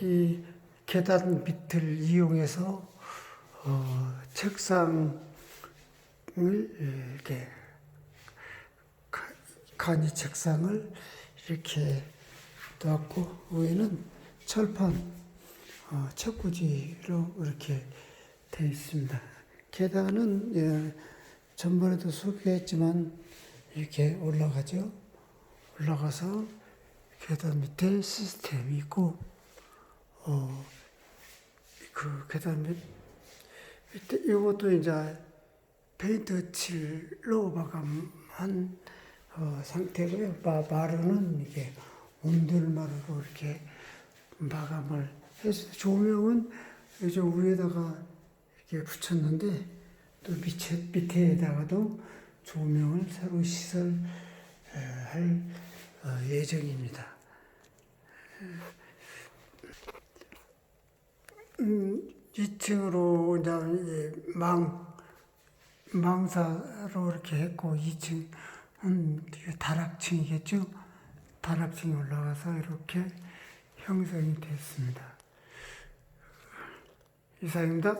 이 계단 밑을 이용해서 어, 책상을 이렇게 가- 간이 책상을 이렇게 놨고 위에는 철판 어, 책꽂이로 이렇게 되어 있습니다. 계단은 예, 전번에도 소개했지만 이렇게 올라가죠. 올라가서 계단 밑에 시스템이 있고 어, 그 계단 밑 밑에 이것도 이제 페인트 칠로 마감한 어, 상태고요. 마, 마루는 이게 온돌마루로 이렇게 마감을 해서 조명은 이제 위에다가 이렇게 붙였는데 또 밑에 밑에다가도 조명을 새로 시설할 어, 예정입니다. 음, 2층으로 이제 망 망사로 이렇게 했고 2층은 다락층이겠죠. 다락층이 올라가서 이렇게 형성이 됐습니다. 이상입니다.